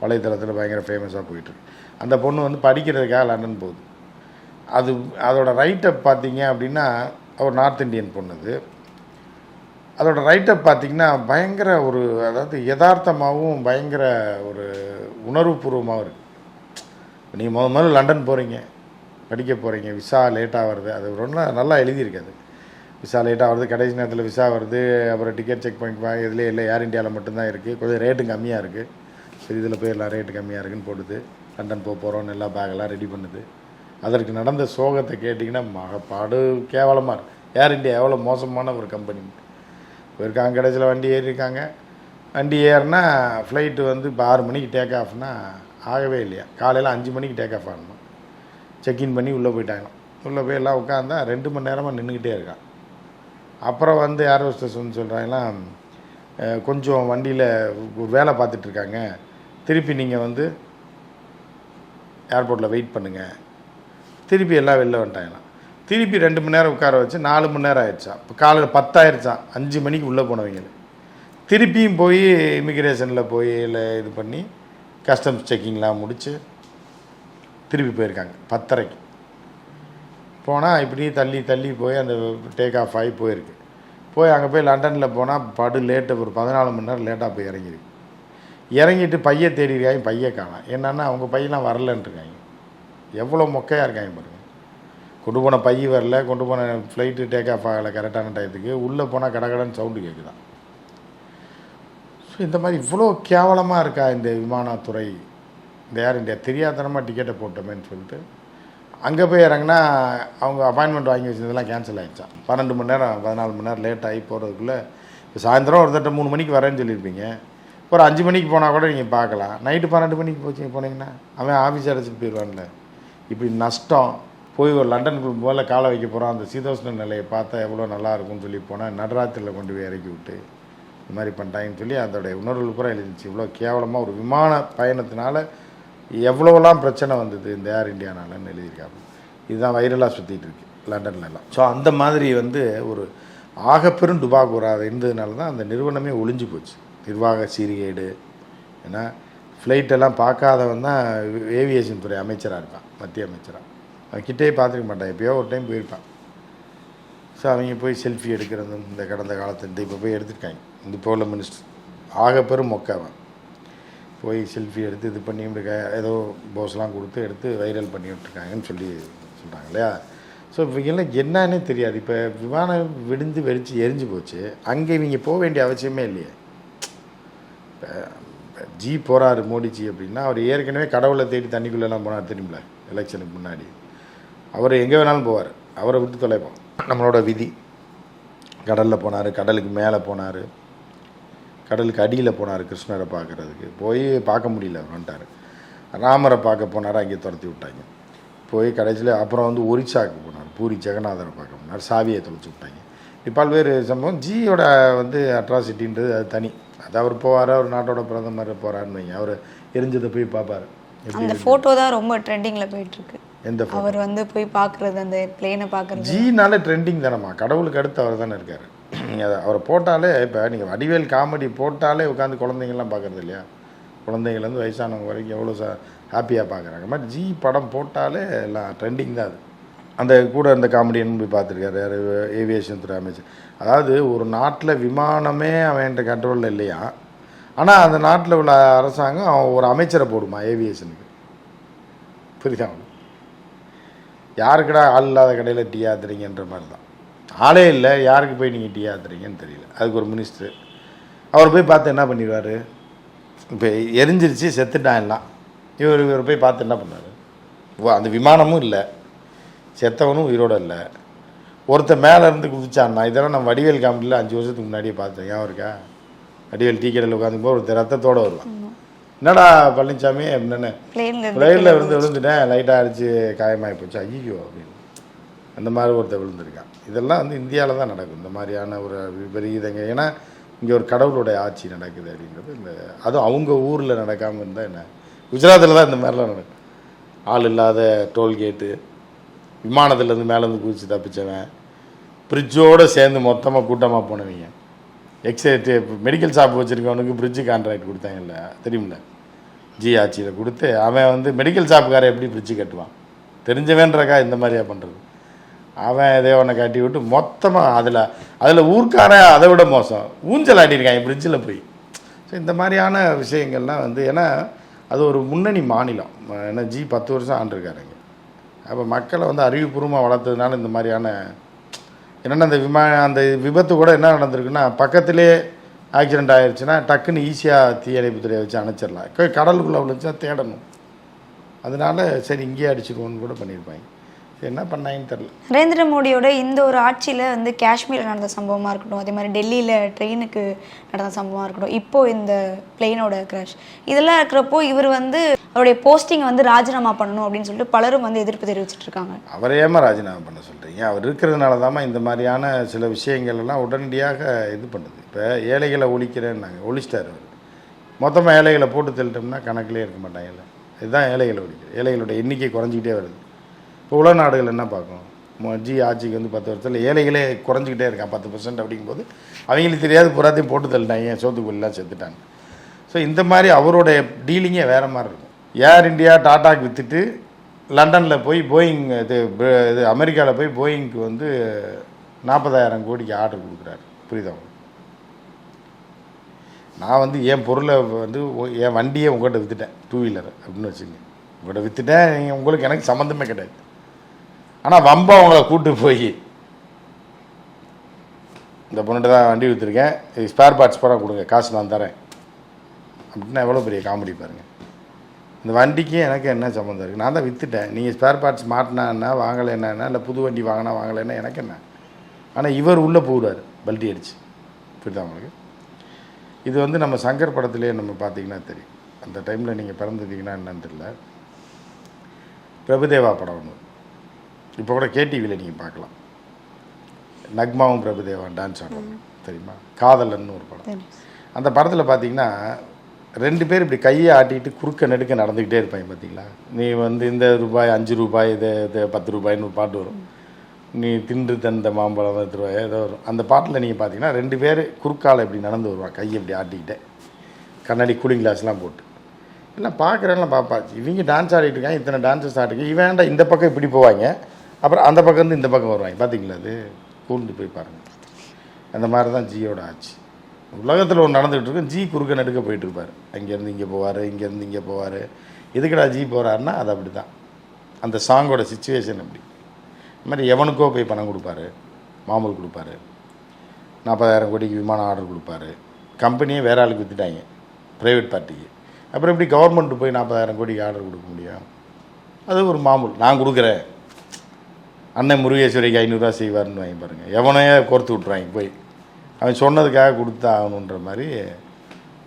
வலைத்தளத்தில் பயங்கர ஃபேமஸாக போயிட்டுருக்கு. அந்த பொண்ணு வந்து படிக்கிறதுக்காக லண்டன் போகுது. அது அதோடய ரைட்டப் பார்த்தீங்க அப்படின்னா ஒரு நார்த் இந்தியன் பொண்ணு அது. அதோட ரைட்டப் பார்த்தீங்கன்னா பயங்கர ஒரு அதாவது யதார்த்தமாகவும் பயங்கர ஒரு உணர்வுபூர்வமாகவும் இருக்குது நீங்கள் முதல் முதல்ல லண்டன் போகிறீங்க படிக்க போகிறீங்க விசா லேட்டாக வருது. அது ரொம்ப நல்லா எழுதியிருக்காது விசா லேட்டாக வருது. கடைசி நேரத்தில் விசா வருது. அப்புறம் டிக்கெட் செக் பண்ணிப்பாங்க இதுலேயே இல்லை ஏர் இந்தியாவில் மட்டும்தான் இருக்குது கொஞ்சம் ரேட்டும் கம்மியாக இருக்குது சரி இதில் போயிடலாம் ரேட்டு கம்மியாக இருக்குன்னு போடுது லண்டன் போக போகிறோன்னு எல்லா பேக்கெல்லாம் ரெடி பண்ணுது. அதற்கு நடந்த சோகத்தை கேட்டிங்கன்னா மகப்பாடு கேவலமாக இருக்குது ஏர் இந்தியா எவ்வளோ மோசமான ஒரு கம்பெனி போயிருக்காங்க கடைசியில் வண்டி ஏறியிருக்காங்க வண்டி ஏறினா ஃப்ளைட்டு வந்து இப்போ ஆறு மணிக்கு டேக் ஆஃப்னா ஆகவே இல்லையா? காலையில் அஞ்சு மணிக்கு டேக் ஆஃப் ஆகணும். செக்இன் பண்ணி உள்ளே போயிட்டாங்களாம். உள்ளே போய் எல்லாம் உட்காந்தா ரெண்டு மணி நேரமாக நின்றுக்கிட்டே இருக்கான். அப்புறம் வந்து ஏர் ஹோஸ்டஸ் வந்து சொல்கிறாங்களாம் கொஞ்சம் வண்டியில் ஒரு வேலை பார்த்துட்ருக்காங்க திருப்பி நீங்கள் வந்து ஏர்போர்ட்டில் வெயிட் பண்ணுங்கள் திருப்பி எல்லாம் வெளில வந்துட்டாங்களாம் திருப்பி ரெண்டு மணி நேரம் உட்கார வச்சு நாலு மணி நேரம் ஆயிடுச்சான் இப்போ காலையில் பத்தாயிருச்சான் அஞ்சு மணிக்கு உள்ளே போனவங்க திருப்பியும் போய் இமிக்ரேஷனில் போய் இல்லை இது பண்ணி கஸ்டம்ஸ் செக்கிங்லாம் முடித்து திருப்பி போயிருக்காங்க. பத்தரைக்கு. போனால் இப்படி தள்ளி தள்ளி போய் அந்த டேக் ஆஃப் ஆகி போயிருக்கு. போய் அங்கே போய் லண்டனில் போனால் படு லேட்டு ஒரு பதினாலு மணி நேரம் லேட்டாக போய் இறங்கிருக்கு இறங்கிட்டு பைய தேடிருக்காங்க பைய காணோம் என்னென்னா அவங்க பையெல்லாம் வரலன்ட்டு இருக்காங்க. எவ்வளோ மொக்கையாக இருக்காங்க பாருங்க. கொண்டு போன பை வரல கொண்டு போன ஃப்ளைட்டு டேக் ஆஃப் ஆகலை கரெக்டான டயத்துக்கு உள்ளே போனால் கடகடன்னு சவுண்டு கேட்குதான் ஸோ இந்த மாதிரி இவ்வளோ கேவலமாக இருக்கா இந்த விமானத்துறை? இந்த ஏர் இந்தியா தெரியாதனமாக டிக்கெட்டை போட்டோமேன்னு சொல்லிட்டு அங்கே போய் இறங்கினா அவங்க அப்பாயின்மெண்ட் வாங்கி வச்சதெல்லாம் கேன்சல் ஆகிடுச்சான் பன்னெண்டு மணி நேரம் பதினாலு மணி நேரம் லேட் ஆகி போகிறதுக்குள்ளே இப்போ சாயந்தரம் ஒரு தட்ட மூணு மணிக்கு வரேன்னு சொல்லியிருப்பீங்க. ஒரு அஞ்சு மணிக்கு போனால் கூட நீங்கள் பார்க்கலாம். நைட்டு பன்னெண்டு மணிக்கு போச்சு போனீங்கன்னா அவன் ஆஃபீஸ் அடைச்சிட்டு போயிடுவான்ல. இப்படி நஷ்டம். போய் ஒரு லண்டனுக்கு முதல்ல காலை வைக்க போகிறோம் அந்த சீதோஷ்ண நிலையை பார்த்தா எவ்வளோ நல்லா இருக்கும்னு சொல்லி போனால் நடராத்திரியில் கொண்டு போய் இறக்கி விட்டு இந்த மாதிரி பண்ணிட்டாங்கன்னு சொல்லி அதோடைய உணர்வுகள் பூரா எழுதிச்சு இவ்வளோ கேவலமாக ஒரு விமான பயணத்தினால எவ்வளோலாம் பிரச்சனை வந்தது இந்த ஏர் இந்தியானாலன்னு எழுதியிருக்காங்க. இதுதான் வைரலாக சுற்றிட்டு இருக்கு ஸோ அந்த மாதிரி வந்து ஒரு ஆகப்பெரும் டுபாகூரா இருந்ததுனால தான் அந்த நிறுவனமே ஒளிஞ்சு போச்சு. நிர்வாக சீர்கேடு ஏன்னா ஃப்ளைட்டெல்லாம் பார்க்காதவன் தான் ஏவியேஷன் துறை அமைச்சராக இருப்பான் மத்திய அமைச்சராக அவன் கிட்டேயே பார்த்துருக்க மாட்டான் எப்பயோ ஒரு டைம் போயிருப்பான். ஸோ அவங்க போய் செல்ஃபி எடுக்கிறதும் இந்த கடந்த காலத்து இப்போ போய் எடுத்துருக்காங்க. இந்த போல மினிஸ்டர் ஆகப்பெரும் மொக்கவன் போய் செல்ஃபி எடுத்து இது பண்ணி இப்படி ஏதோ போஸ்லாம் கொடுத்து எடுத்து வைரல் பண்ணி விட்டுருக்காங்கன்னு சொல்லி சொல்கிறாங்க இல்லையா? ஸோ இவங்கெல்லாம் என்னன்னே தெரியாது. இப்போ விமானம் விழுந்து வெடித்து எரிஞ்சு போச்சு. அங்கே இவங்க போக வேண்டிய அவசியமே இல்லையே. இப்போ இப்போ ஜி போகிறாரு மோடிஜி அப்படின்னா அவர் ஏற்கனவே கடவுளை தேடி தண்ணிக்குள்ளெல்லாம் போனார் தெரியுமில எலெக்ஷனுக்கு முன்னாடி. அவர் எங்கே வேணாலும் போவார். அவரை விட்டு தொலைப்போம். நம்மளோட விதி. கடலில் போனார் கடலுக்கு மேலே போனார். கடலுக்கு அடியில் போனார் கிருஷ்ணரை பார்க்குறதுக்கு. போய் பார்க்க முடியல வந்துட்டார். ராமரை பார்க்க போனார் அங்கே துரத்தி விட்டாங்க. போய் கடைசியில் அப்புறம் வந்து ஒரிசாவுக்கு போனார். பூரி ஜெகநாதரை பார்க்க போனார். சாவியை தொலைச்சி விட்டாங்க. இப்படி பல்வேறு சம்பவம். ஜியோட வந்து அட்ராசிட்டின்றது அது தனி. அது அவர் போவார் அவர் நாட்டோட பிரதமர் போகிறாருன்னு வைங்க. அவர் எரிஞ்சதை போய் பார்ப்பார். அந்த ஃபோட்டோ தான் ரொம்ப ட்ரெண்டிங்கில் போயிட்டுருக்கு. எந்த? அவர் வந்து போய் பார்க்குறது அந்த பிளேனை பார்க்குறது. ஜினாலே ட்ரெண்டிங் தானேம்மா. கடவுளுக்கு அடுத்து அவர் தானே இருக்கார். அதை அவரை போட்டாலே இப்போ நீங்கள் வடிவேல் காமெடி போட்டாலே உட்காந்து குழந்தைங்கள்லாம் பார்க்குறது இல்லையா? குழந்தைங்கள்லேருந்து வயசானவங்க வரைக்கும் எவ்வளோ ச ஹாப்பியாக பார்க்குறாங்க. மாதிரி ஜி படம் போட்டாலே எல்லாம் ட்ரெண்டிங் தான் அது. அந்த கூட அந்த காமெடியன் போய் பார்த்துருக்காரு யார்? ஏவியேஷன் துறை அமைச்சர். அதாவது ஒரு நாட்டில் விமானமே அவன்கிட்ட கண்ட்ரோலில் இல்லையா? ஆனால் அந்த நாட்டில் உள்ள அரசாங்கம் அவன் ஒரு அமைச்சரை போடுமா ஏவியேஷனுக்கு புரியுதா யாருக்கடா ஆள் இல்லாத கடையில் டீ ஆத்துறீங்கன்ற மாதிரி தான். ஆளே இல்லை. யாருக்கு போய் நீங்கள் டீ ஆத்துறீங்கன்னு தெரியல. அதுக்கு ஒரு மினிஸ்டர் அவர் போய் பார்த்து என்ன பண்ணிடுவார்? இப்போ எரிஞ்சிருச்சு செத்துட்டான் எல்லாம். இவர் இவர் போய் பார்த்து என்ன பண்ணார் அந்த விமானமும் இல்லை. செத்தவனும் உயிரோட இல்லை. ஒருத்தன் மேலே இருந்து குதிச்சான்னா இதெல்லாம் நம்ம வடிவேல் காமெடியில் அஞ்சு வருஷத்துக்கு முன்னாடியே பார்த்தேன் ஞாபகம் இருக்கா? வடிவேல் டீ கடையில் உட்காந்து போது ஒருத்தர் ரத்தத்தோட வருவான். என்னடா பழனிசாமி என்னென்ன? பிளேனில் விழுந்து விழுந்துட்டேன். லைட்டாக அடித்து காயமாகி போச்சு. ஐயோ அப்படின்னு. அந்த மாதிரி ஒருத்தர் விழுந்திருக்கான். இதெல்லாம் வந்து இந்தியாவில் தான் நடக்கும் இந்த மாதிரியான ஒரு விபரீதங்க. ஏன்னா இங்கே ஒரு கடவுளுடைய ஆட்சி நடக்குது அப்படின்றது இந்த அதுவும் அவங்க ஊரில் நடக்காமல் இருந்தால் என்ன? குஜராத்தில் தான் இந்த மாதிரிலாம் நடக்கும். ஆள் இல்லாத டோல்கேட்டு விமானத்துலேருந்து மேலேருந்து குதிச்சு தப்பிச்சவன் ஃப்ரிட்ஜோடு சேர்ந்து மொத்தமாக கூட்டமாக போனவங்க. எக்ஸைட் மெடிக்கல் ஷாப் வச்சுருக்கவனுக்கு ஃப்ரிட்ஜு கான்ட்ராக்ட் கொடுத்தாங்கல்ல தெரியுமில்ல? ஜி ஆட்சியில் கொடுத்து அவன் வந்து மெடிக்கல் ஷாப்புக்காரன் எப்படி ஃப்ரிட்ஜு கட்டுவான்? தெரிஞ்சவன்றக்கா இந்த மாதிரியா பண்ணுறது அவன் எதையோ ஒன்று கட்டி விட்டு மொத்தமாக அதில் அதில் ஊர்க்காரன் அதை விட மோசம். ஊஞ்சல் ஆட்டியிருக்காங்க பிரிட்ஜில் போய். ஸோ இந்த மாதிரியான விஷயங்கள்லாம் வந்து ஏன்னா அது ஒரு முன்னணி மாநிலம். ஏன்னா ஜி பத்து வருஷம் ஆண்டிருக்காருங்க. அப்போ மக்களை வந்து அறிவுபூர்வமாக வளர்த்ததுனால இந்த மாதிரியான என்னென்ன அந்த விமா அந்த விபத்து கூட என்ன நடந்திருக்குன்னா பக்கத்திலே ஆக்சிடென்ட் ஆயிடுச்சுன்னா டக்குன்னு ஈஸியாக தீயணைப்புத்துறையை வச்சு அணைச்சிடலாம். கடலுக்குள்ளே விழுந்துச்சா தேடணும். அதனால சரி இங்கேயே அடிச்சுக்குவோன்னு கூட பண்ணியிருப்பாங்க. என்ன பண்ணாங்கன்னு தெரில நரேந்திர மோடியோட இந்த ஒரு ஆட்சியில் வந்து காஷ்மீரில் நடந்த சம்பவமாக இருக்கட்டும் அதே மாதிரி டெல்லியில் ட்ரெயினுக்கு நடந்த சம்பவமாக இருக்கட்டும் இப்போ இந்த பிளெயினோட கிராஷ் இதெல்லாம் இருக்கிறப்போ இவர் வந்து அவருடைய போஸ்டிங் வந்து ராஜினாமா பண்ணணும் அப்படின்னு சொல்லிட்டு பலரும் வந்து எதிர்ப்பு தெரிவிச்சிட்டு இருக்காங்க. அவரை ஏமா ராஜினாமா பண்ண சொல்கிறீங்க அவர் இருக்கிறதுனால தாம்மா இந்த மாதிரியான சில விஷயங்கள் எல்லாம் உடனடியாக இது பண்ணுது. இப்போ ஏழைகளை ஒழிக்கிறேன்னாங்க. ஒழிச்சிட்டார் அவர். மொத்தமாக ஏழைகளை போட்டு தள்ளிட்டோம்னா கணக்கிலே இருக்க மாட்டாங்கல்ல இதுதான் ஏழைகளை ஒழிக்கிறது. ஏழைகளோட எண்ணிக்கை குறைஞ்சிக்கிட்டே வருது. இப்போ உலக நாடுகள் என்ன பார்க்கும் ஜி ஆட்சிக்கு வந்து பத்து வருஷத்தில் ஏழைகளே குறைஞ்சிக்கிட்டே இருக்கான் பத்து பர்சன்ட் அப்படிங்கும்போது அவங்களுக்கு தெரியாது புறாத்தையும் போட்டு தள்ளிட்டாங்க சோத்துக்குள்ளெலாம் செத்துட்டாங்க ஸோ இந்த மாதிரி அவருடைய டீலிங்கே வேறு மாதிரி இருக்கும். ஏர் இந்தியா டாட்டாக்கு விற்றுட்டு லண்டனில் போய் போயிங் இது இது அமெரிக்காவில் போய் போயிங்க்கு வந்து நாற்பதாயிரம் கோடிக்கு ஆர்டர் கொடுக்குறாரு. புரியுதா நான் வந்து என் பொருளை வந்து என் வண்டியை உங்கள்கிட்ட விற்றுட்டேன் டூ வீலர் அப்படின்னு வச்சுங்க உங்கள்கிட்ட விற்றுட்டேன் நீங்கள் உங்களுக்கு எனக்கு சம்மந்தமே கிடையாது. ஆனால் வம்பா அவங்கள கூட்டு போய். இந்த பொண்ணுகிட்ட தான் வண்டி விற்றுருக்கேன் இது ஸ்பேர் பார்ட்ஸ் பூரா கொடுங்க. காசு நான் தரேன். அப்படின்னா எவ்வளோ பெரிய காமெடி பாருங்கள் இந்த வண்டிக்கு எனக்கு என்ன சம்மந்தம் இருக்குது நான் தான் விற்றுட்டேன் நீங்கள் ஸ்பேர் பார்ட்ஸ் மாட்டினா என்ன வாங்கலை என்ன இல்லை புது வண்டி வாங்கினா வாங்கலைன்னா எனக்கு என்ன? ஆனால் இவர் உள்ளே போகிறார் பல்டி அடிச்சு. புரியுதா உங்களுக்கு? இது வந்து நம்ம சங்கர் படத்திலே நம்ம பார்த்தீங்கன்னா தெரியும். அந்த டைமில் நீங்கள் பிறந்திருந்தீங்கன்னா என்னன்னு தெரியல. பிரபுதேவா படம் ஒன்று இப்போ கூட கேடிவியில் நீங்கள் பார்க்கலாம். நக்மாவும் பிரபுதேவா டான்ஸ் ஆடுவாங்க தெரியுமா? காதலன்னு ஒரு படம். அந்த படத்தில் பார்த்தீங்கன்னா ரெண்டு பேர் இப்படி கையை ஆட்டிட்டு குறுக்க நெடுக்க நடந்துக்கிட்டே இருப்பாங்க பார்த்தீங்களா நீ வந்து இந்த ரூபாய் அஞ்சு ரூபாய் இது இது பத்து ரூபாய்னு ஒரு பாட்டு வரும். நீ தின்று தந்த மாம்பழம் பத்து ரூபாய் ஏதோ வரும் அந்த பாட்டில் நீங்கள் பார்த்தீங்கன்னா ரெண்டு பேர் குறுக்கால இப்படி நடந்து வருவான் கையை இப்படி ஆட்டிக்கிட்டே. கண்ணாடி கூலிங் கிளாஸ்லாம் போட்டு. எல்லாம் பார்க்குறேன்லாம் பாப்பா இவங்க டான்ஸ் ஆடிட்டு இருக்காங்க இத்தனை டான்ஸஸ் ஆடிட்டு இவன்டா இந்த பக்கம் இப்படி போவாங்க? அப்புறம் அந்த பக்கம் இருந்து இந்த பக்கம் வருவாங்க. பார்த்தீங்களா அது? கூண்டு போய் பாருங்கள் அந்த மாதிரி தான் ஜியோட ஆட்சி. உலகத்தில் ஒன்று நடந்துகிட்டு இருக்கும் ஜி குறுக்க நடுக்க போயிட்டுருப்பார் அங்கேருந்து இங்கே போவார் இங்கேருந்து இங்கே போவார். எதுக்குடா ஜி போகிறாருன்னா அது அப்படி தான் அந்த சாங்கோட சுச்சுவேஷன் அப்படி. இந்த மாதிரி எவனுக்கோ போய் பணம் கொடுப்பாரு. மாமூல் கொடுப்பாரு. நாற்பதாயிரம் கோடிக்கு விமானம் ஆர்டர் கொடுப்பாரு. கம்பெனியே வேற ஆளுக்கு விற்றுட்டாங்க ப்ரைவேட் பார்ட்டிக்கு அப்புறம் எப்படி கவர்மெண்ட்டு போய் நாற்பதாயிரம் கோடிக்கு ஆர்டர் கொடுக்க முடியும்? அது ஒரு மாமூல். நான் கொடுக்குறேன். அண்ணன் முருகேஸ்வரிக்கு ஐநூறுரூவா செய்வார்னு வாங்கி பாருங்கள் எவனையே கோர்த்து விட்ருவாங்க போய். அவன் சொன்னதுக்காக கொடுத்தா ஆகணுன்ற மாதிரி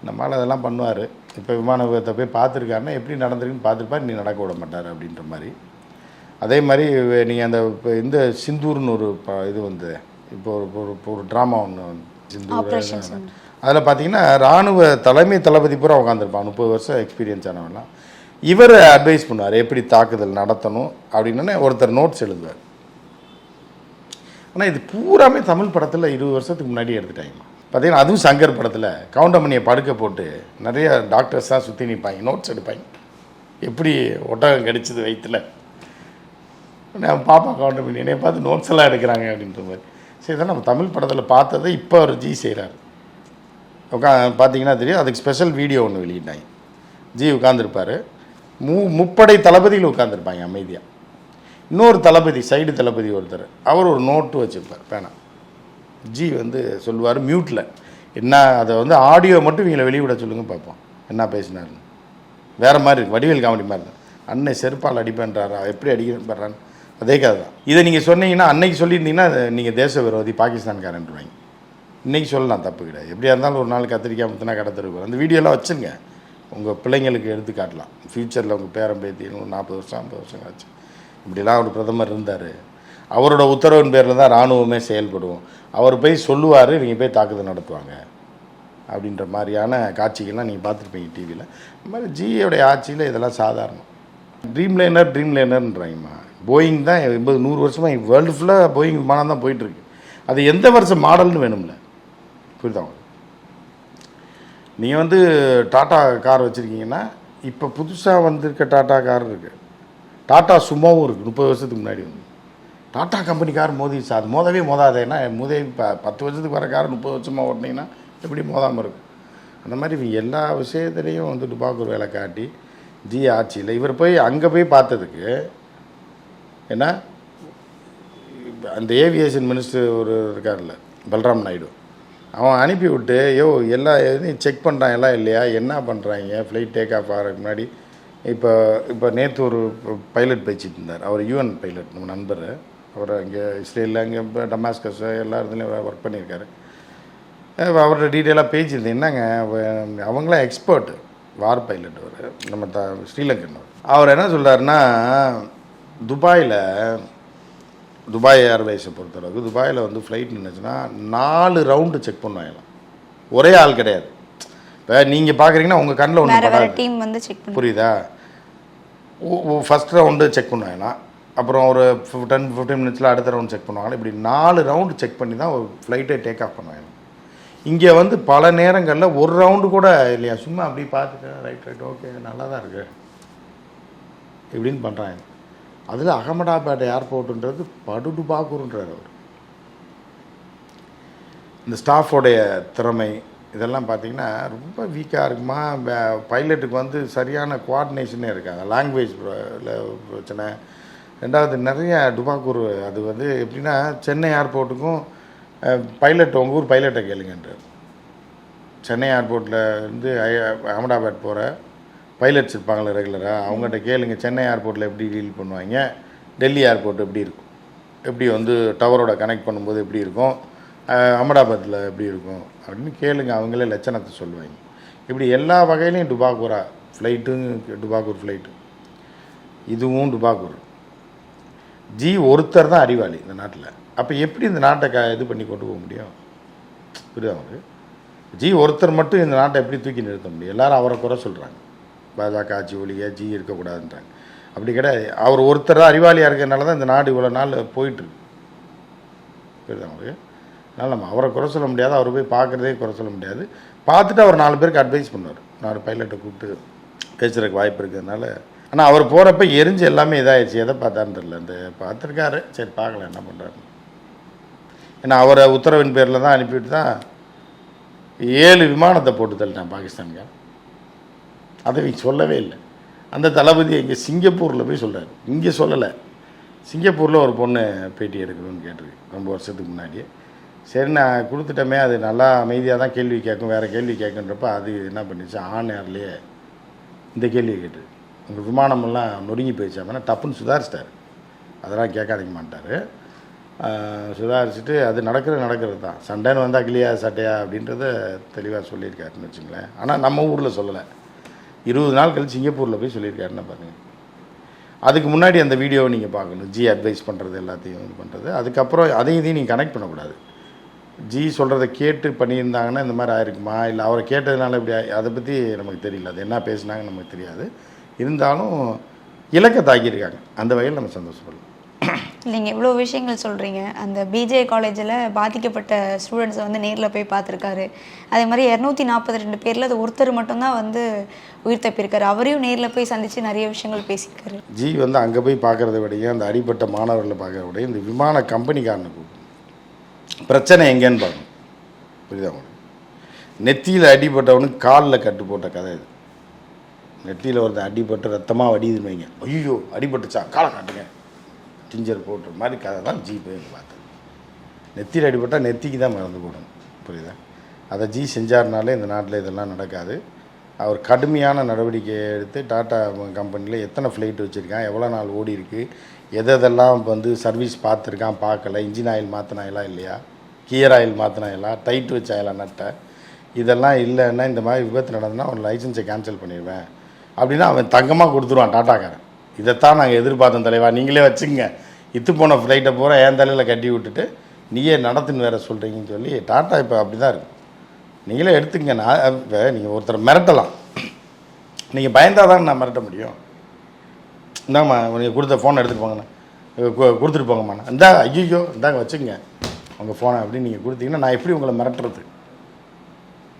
நம்மளால் அதெல்லாம் பண்ணுவார். இப்போ விமான விபத்தை போய் பார்த்துருக்காருன்னா எப்படி நடந்திருக்குன்னு பார்த்துருப்பார் நீ நடக்க விட மாட்டார் அப்படின்ற மாதிரி. அதே மாதிரி நீங்கள் அந்த இப்போ இந்த சிந்தூர்னு ஒரு இது வந்து இப்போ ஒரு ஒரு இப்போ ஒரு ட்ராமா ஒன்று சிந்தூர் அதில் பார்த்தீங்கன்னா இராணுவ தலைமை தளபதி பூரா உட்காந்துருப்பான் முப்பது வருஷம் எக்ஸ்பீரியன்ஸ் ஆனவன்லாம். இவர் அட்வைஸ் பண்ணுவார் எப்படி தாக்குதல் நடத்தணும் அப்படின்னு ஒருத்தர் நோட்ஸ் எழுதுவார். ஆனால் இது பூராமே தமிழ் படத்தில் இருபது வருஷத்துக்கு முன்னாடி எடுத்துட்டாங்க. பார்த்தீங்கன்னா அதுவும் சங்கர் படத்தில். கவுண்டமணியை படுக்க போட்டு நிறைய டாக்டர்ஸ் தான் சுற்றி நிற்பாங்க நோட்ஸ் எடுப்பாங்க. எப்படி ஒட்டகம் கடிச்சது வயிற்றில் நான் பாப்பா கவுண்டமணி என்னைய பார்த்து நோட்ஸ் எல்லாம் எடுக்கிறாங்க அப்படின்ற மாதிரி. சரி இதான் நம்ம தமிழ் படத்தில் பார்த்ததை இப்போ அவர் ஜி செய்கிறாரு உட்கா பார்த்தீங்கன்னா தெரியும் அதுக்கு ஸ்பெஷல் வீடியோ ஒன்று வெளியிட்டாங்க. ஜி உட்காந்துருப்பார் மு முப்படை தளபதிகள் உட்காந்துருப்பாங்க அமைதியாக இன்னொரு தளபதி சைடு தளபதி ஒருத்தர். அவர் ஒரு நோட்டு வச்சுருப்பார் பேனா. ஜி வந்து சொல்லுவார் மியூட்டில் என்ன அதை வந்து ஆடியோ மட்டும் இவங்களை வெளியிட சொல்லுங்கள் பார்ப்போம். என்ன பேசினாருன்னு. வேறு மாதிரி இருக்கு வடிவேல் காமெடி மாதிரி தான் அன்னை செருப்பால் அடிப்பேன்றாரா எப்படி அடிக்கிறேன் அதே கதை தான். இதை நீங்கள் சொன்னீங்கன்னா அன்னைக்கு சொல்லியிருந்தீங்கன்னா நீங்கள் தேச விரோதி பாகிஸ்தான்காரன்றாங்க இன்றைக்கி சொல்லலாம் தப்பு கிடையாது. எப்படியா இருந்தாலும் ஒரு நாள் கத்திரிக்காய் முத்தினா கடை அந்த வீடியோலாம் வச்சுருங்க. உங்கள் பிள்ளைங்களுக்கு எடுத்து காட்டலாம். ஃப்யூச்சரில் உங்கள் பேரன் பேத்தி ஒரு நாற்பது வருஷம் ஐம்பது வருஷம் ஆச்சு இப்படிலாம் ஒரு பிரதமர் இருந்தார். அவரோட உத்தரவின் பேரில் தான் இராணுவமே செயல்படும். அவர் போய் சொல்லுவார் இவங்க போய் தாக்குதல் நடத்துவாங்க. அப்படின்ற மாதிரியான காட்சிகள்லாம் நீங்கள் பார்த்துருப்பீங்க டிவியில் இந்த மாதிரி ஜியோடைய ஆட்சியில் இதெல்லாம் சாதாரணம். ட்ரீம் லைனர் ட்ரீம் லைனர்ன்றாங்கம்மா போயிங் தான் எண்பது நூறு வருஷமாக வேர்ல்டு ஃபுல்லாக போயிங் விமானம் தான் போயிட்டுருக்கு. அது எந்த வருஷம் மாடல்னு வேணும்ல. புரியுதா உங்களுக்கு? நீங்கள் வந்து டாட்டா கார் வச்சுருக்கீங்கன்னா இப்போ புதுசாக வந்திருக்க டாட்டா கார் இருக்குது டாட்டா சும்மாவும் இருக்குது முப்பது வருஷத்துக்கு முன்னாடி வந்து. டாட்டா கம்பெனி கார் மோதிச்சு அது மோதவே மோதாதேன்னா ஏன்னா முதே ப பத்து வருஷத்துக்கு வர கார் முப்பது வருஷமாக ஓட்டினீங்கன்னா எப்படி மோதாமல் இருக்கும்? அந்த மாதிரி இவங்க எல்லா விஷயத்துலேயும் வந்து டுபாக்கூர் வேலை காட்டி ஜி ஆட்சியில் இவர் போய் அங்கே போய் பார்த்ததுக்கு என்ன? அந்த ஏவியேஷன் மினிஸ்டர் ஒரு இருக்கார்ல பல்ராம் நாயுடு. அவன் அனுப்பி விட்டு யோ எல்லா இதையும் செக் பண்ணுறான் எல்லாம் இல்லையா? என்ன பண்ணுறாங்க ஃப்ளைட் டேக் ஆஃப் ஆகிறதுக்கு முன்னாடி இப்போ இப்போ நேற்று ஒரு பைலட் பேசிட்டு இருந்தார். அவர் யூஎன் பைலட் நம்ம நண்பர். அவர் அங்கே இஸ்ரேலில் அங்கே இப்போ டமாஸ்கஸ் எல்லா இடத்துலையும் ஒர்க் பண்ணியிருக்காரு. அஹ் அவர்கிட்ட டீட்டெயிலாக பேசியிருந்தேன் என்னங்க அவ- அவங்களாம் எக்ஸ்பர்ட் வார் பைலட் அவர். நம்ம த ஸ்ரீலங்கன் அவர். என்ன சொல்கிறாருன்னா துபாயில் துபாய் ஏர்வேஸை பொறுத்தளவுக்கு துபாயில் வந்து ஃப்ளைட் நின்றுச்சுன்னா நாலு ரவுண்டு செக் பண்ணுவாங்களாம் ஒரே ஆள் கிடையாது. இப்போ நீங்கள் பார்க்குறீங்கன்னா உங்கள் கண்ணில் ஒன்று புரியுதா? ஃபஸ்ட் ரவுண்டு செக் பண்ணுவாங்கன்னா அப்புறம் ஒரு டென் ஃபிஃப்டீன் மினிட்ஸில் அடுத்த ரவுண்ட் செக் பண்ணுவாங்க. இப்படி நாலு ரவுண்டு செக் பண்ணி தான் ஒரு ஃப்ளைட்டை டேக் ஆஃப் பண்ணுவாங்க இங்கே வந்து பல நேரங்களில் ஒரு ரவுண்டு கூட இல்லையா? சும்மா அப்படி பார்த்துட்டு ரைட் ரைட் ஓகே நல்லா தான் இருக்கு. இப்படின்னு பண்ணுறாங்க அதில் அகமதாபாத் ஏர்போர்ட்டுன்றது படுடுபாக்கூர்ன்றார் அவர். இந்த ஸ்டாஃபோடைய திறமை இதெல்லாம் பார்த்தீங்கன்னா ரொம்ப வீக்காக இருக்குமா பைலட்டுக்கு வந்து சரியான குவார்டினேஷனே இருக்காங்க லாங்குவேஜ் பிரச்சனை. ரெண்டாவது நிறைய டுபாக்கூர் அது வந்து எப்படின்னா சென்னை ஏர்போர்ட்டுக்கும் பைலட் உங்கள் ஊர் பைலட்டை கேளுங்கன்றார். சென்னை ஏர்போர்ட்டில் இருந்து அகமதாபாத் போகிற பைலட்ஸ் இருப்பாங்களே ரெகுலராக அவங்ககிட்ட கேளுங்க சென்னை ஏர்போர்ட்டில் எப்படி டீல் பண்ணுவாங்க? டெல்லி ஏர்போர்ட் எப்படி இருக்கும்? எப்படி வந்து டவரோட கனெக்ட் பண்ணும்போது எப்படி இருக்கும்? அகமதாபாத்தில் எப்படி இருக்கும்? அப்படின்னு கேளுங்க அவங்களே லட்சணத்தை சொல்லுவாங்க. இப்படி எல்லா வகையிலையும் டுபாக்கூரா ஃப்ளைட்டும் டுபாக்கூர் ஃப்ளைட்டு இதுவும் டுபாக்கூர் ஜி ஒருத்தர் தான் அறிவாளி இந்த நாட்டில். அப்போ எப்படி இந்த நாட்டை க இது பண்ணி கொண்டு போக முடியும்? புரியுது உங்களுக்கு? ஜி ஒருத்தர் மட்டும் இந்த நாட்டை எப்படி தூக்கி நிறுத்த முடியும்? எல்லாரும் அவரை குறை சொல்கிறாங்க பாஜக ஆட்சி ஒழிய ஜி இருக்கக்கூடாதுன்றாங்க. அப்படி கிடையாது. அவர் ஒருத்தர் தான் அறிவாளியாக இருக்கிறதுனால தான் இந்த நாடு இவ்வளோ நாள் போயிட்டுருக்கு புரியுது அவங்களுக்கு அதனால் நம்ம அவரை குறை சொல்ல முடியாது. அவரை போய் பார்க்குறதே குறை சொல்ல முடியாது. பார்த்துட்டு அவர் நாலு பேருக்கு அட்வைஸ் பண்ணுவார். நாலு பைலட்டை கூப்பிட்டு பேசுகிறதுக்கு வாய்ப்பு இருக்கிறதுனால. ஆனால் அவர் போகிறப்ப எரிஞ்சு எல்லாமே இதாகிடுச்சு எதை பார்த்தான்னு தெரில இந்த பார்த்துருக்காரு. சரி பார்க்கலாம் என்ன பண்ணுறாரு ஏன்னா அவரை உத்தரவின் பேரில் தான் அனுப்பிவிட்டு தான் ஏழு விமானத்தை போட்டு தள்ளிட்டான் பாகிஸ்தானுக்கு அதை சொல்லவே இல்லை. அந்த தளபதி இங்கே சிங்கப்பூரில் போய் சொல்கிறார் இங்கே சொல்லலை. சிங்கப்பூரில் ஒரு பொண்ணு பேட்டி எடுக்கணும்னு கேட்டிருக்கு. ரொம்ப வருஷத்துக்கு முன்னாடியே. சரி நான் கொடுத்துட்டோமே அது நல்லா அமைதியாக தான் கேள்வி கேட்கும் வேறு கேள்வி கேட்குன்றப்ப அது என்ன பண்ணிச்சு? ஆன் ஏர்லேயே இந்த கேள்வியை கேட்டு. உங்கள் விமானமெல்லாம் நொறுங்கி போயிடுச்சாமனா டப்புன்னு சுதாரிச்சிட்டார். அதெல்லாம் கேட்காதிக்க மாட்டார். சுதாரிச்சுட்டு அது நடக்கிறது நடக்கிறது தான். சண்டைன்னு வந்தால் கிளியா சட்டையா அப்படின்றத தெளிவாக சொல்லியிருக்காருன்னு வச்சுங்களேன். ஆனால் நம்ம ஊரில் சொல்லலை. இருபது நாள் கழிச்சு சிங்கப்பூரில் போய் சொல்லியிருக்காருன்னு பாருங்க. அதுக்கு முன்னாடி அந்த வீடியோவை நீங்கள் பார்க்கணும். ஜி அட்வைஸ் பண்ணுறது எல்லாத்தையும் இது பண்ணுறது அதுக்கப்புறம் அதையும் இதையும் நீங்கள் கனெக்ட் பண்ணக்கூடாது. ஜி சொல்கிறத கேட்டு பண்ணியிருந்தாங்கன்னா இந்த மாதிரி ஆயிருக்குமா? இல்லை அவரை கேட்டதுனால இப்படி அதை பற்றி நமக்கு தெரியல. அது என்ன பேசுனாங்கன்னு நமக்கு தெரியாது. இருந்தாலும் இலக்கை தாக்கியிருக்காங்க. அந்த வகையில் நம்ம சந்தோஷப்படலாம் நீங்கள் இவ்வளோ விஷயங்கள் சொல்கிறீங்க அந்த பிஜே காலேஜில் பாதிக்கப்பட்ட ஸ்டூடெண்ட்ஸை வந்து நேரில் போய் பார்த்துருக்காரு. அதே மாதிரி இரநூத்தி நாற்பத்தி ரெண்டு பேரில் அது ஒருத்தர் மட்டும்தான் வந்து உயிர் தப்பியிருக்காரு. அவரையும் நேரில் போய் சந்தித்து நிறைய விஷயங்கள் பேசியிருக்காரு. ஜி வந்து அங்கே போய் பார்க்குறத விடையும் அந்த அடிப்பட்ட மாணவர்களை பார்க்குறத விடையும் இந்த விமான கம்பெனிக்காரனை கூப்பிடணும் பிரச்சனை எங்கேன்னு பார்க்கணும் புரியுதா உங்களுக்கு? நெத்தியில் அடிபட்டவனுக்கு காலில் கட்டு போட்ட கதை இது. நெத்தியில் ஒருத்தன் அடிபட்டு ரத்தமாக வடியுதுன்னு வைங்க. ஐயோ அடிபட்டுச்சா? காலை காட்டுங்க. டிஞ்சர் போட்டுற மாதிரி கதை தான் ஜி போய் பார்த்தது. நெத்தியில் அடிபட்டால் நெத்திக்கு தான் மறந்து போடணும். புரியுதா? அதை ஜி செஞ்சாருனாலே இந்த நாட்டில் இதெல்லாம் நடக்காது. அவர் கடுமையான நடவடிக்கை எடுத்து டாட்டா கம்பெனியில் எத்தனை ஃப்ளைட் வச்சுருக்கான்? எவ்வளோ நாள் ஓடி இருக்குது எது எதெல்லாம் வந்து சர்வீஸ் பார்த்துருக்கான் பார்க்கல இன்ஜின் ஆயில் மாற்றினாயிலா இல்லையா? கியர் ஆயில் மாற்றினாயிலா டைட் வச்சாயிலா நட்டை இதெல்லாம் இல்லைன்னா இந்த மாதிரி விபத்து நடந்ததுன்னா அவன் லைசன்ஸை கேன்சல் பண்ணிடுவேன். அப்படின்னா அவன் தங்கமாக கொடுத்துருவான் டாட்டாக்காரன். இதைத்தான் நாங்கள் எதிர்பார்த்தோம் தலைவா. நீங்களே வச்சுங்க. இத்து போன ஃப்ளைட்டை பூரா என் தலையில் கட்டி விட்டுட்டு நீயே நடத்துன்னு வேற சொல்கிறீங்கன்னு சொல்லி டாட்டா இப்போ அப்படி தான் இருக்கும் நீங்களே எடுத்துங்க நான் இப்போ நீங்கள் ஒருத்தர் மிரட்டலாம். நீங்கள் பயந்தாதான் தான் நான் மிரட்ட முடியும். இந்தாம்மா நீங்கள் கொடுத்த ஃபோனை எடுத்துகிட்டு போங்கண்ணா. கொடுத்துட்டு போங்கம்மா இந்தாங்க ஐயோ இந்தாங்க வச்சுக்கோங்க. உங்கள் ஃபோனை அப்படின்னு நீங்கள் கொடுத்தீங்கன்னா நான் எப்படி உங்களை மிரட்டுறது?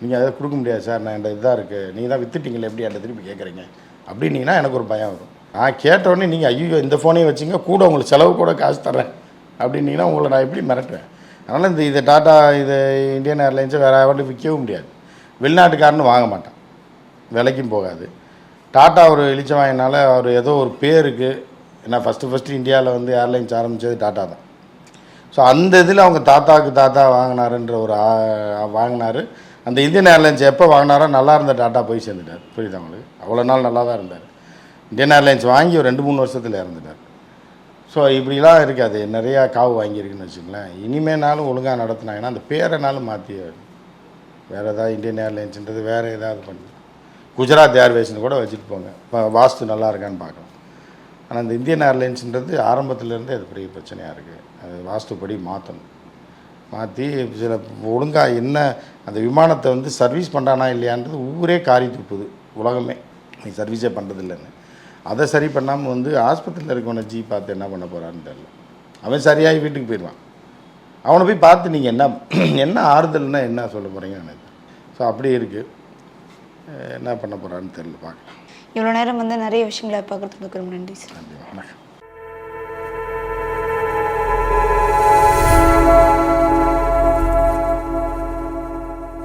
நீங்கள் அதை கொடுக்க முடியாது சார். நான் என்கிட்ட இதாக இருக்குது நீங்கள் தான் வித்துட்டீங்களே எப்படி என்கிட்ட திருப்பி கேட்குறீங்க அப்படின்னீங்கன்னா எனக்கு ஒரு பயம் வரும். நான் கேட்ட உடனே நீங்கள் ஐயோ இந்த ஃபோனையும் வச்சுங்க கூட உங்களுக்கு செலவு கூட காசு தரேன். அப்படின்னீங்கன்னா உங்களை நான் எப்படி மிரட்டுவேன்? அதனால் இந்த இது டாட்டா இது இந்தியன் ஏர்லைன்ஸை வேறு யார்ட்டும் விற்கவும் முடியாது. வெளிநாட்டுக்காரன்னு வாங்க மாட்டான். விலைக்கும் போகாது. டாட்டா ஒரு இளிச்சவாயினால அவர் ஏதோ ஒரு பேருக்கு ஏன்னா ஃபஸ்ட்டு ஃபஸ்ட்டு இந்தியாவில் வந்து ஏர்லைன்ஸ் ஆரம்பித்தது டாட்டா தான். ஸோ அந்த இதில் அவங்க தாத்தாவுக்கு தாத்தா வாங்கினாருன்ற ஒரு வாங்கினார். அந்த இந்தியன் ஏர்லைன்ஸ் எப்போ வாங்கினாரோ நல்லா இருந்த டாட்டா போய் சேர்ந்துட்டார். புரியுது அவங்களுக்கு அவ்வளோ நாள் நல்லா தான் இருந்தார். இந்தியன் ஏர்லைன்ஸ் வாங்கி ஒரு ரெண்டு மூணு வருஷத்தில் இறந்துட்டார். ஸோ இப்படிலாம் இருக்காது. நிறையா காவு வாங்கியிருக்குன்னு வச்சுங்களேன் இனிமேனாலும் ஒழுங்காக நடத்தினாங்கன்னா அந்த பேரைனாலும் மாற்றி வேறு ஏதாவது இந்தியன் ஏர்லைன்ஸ்ன்றது வேறு ஏதாவது பண்ணி. குஜராத் ஏர்வேஸ்னு கூட வச்சுட்டு போங்க. இப்போ வாஸ்து நல்லா இருக்கான்னு பார்க்கலாம் ஆனால் இந்த இந்தியன் ஏர்லைன்ஸுன்றது ஆரம்பத்துலேருந்தே அது பெரிய பிரச்சனையாக இருக்குது அது வாஸ்துப்படி மாற்றணும் மாற்றி சில ஒழுங்காக என்ன அந்த விமானத்தை வந்து சர்வீஸ் பண்ணுறானா இல்லையான்றது ஊரே காரி துப்புது உலகமே. நீ சர்வீஸே பண்ணுறதில்லைன்னு அதை சரி பண்ணாமல் வந்து ஆஸ்பத்திரியில் இருக்கவனை ஜி பார்த்து என்ன பண்ண போகிறான்னு தெரியல. அவன் சரியாகி வீட்டுக்கு போயிடுவான். அவனை போய் பார்த்து நீங்கள் என்ன என்ன ஆறுதல்னால் என்ன சொல்ல போகிறீங்கன்னு எனக்கு ஸோ அப்படி இருக்குது என்ன பண்ண போகிறான்னு தெரியல பார்க்கலாம். இவ்வளோ நேரம் வந்து நிறைய விஷயங்களை பார்க்குறதுக்கு ரொம்ப நன்றி சார். நன்றி வணக்கம்.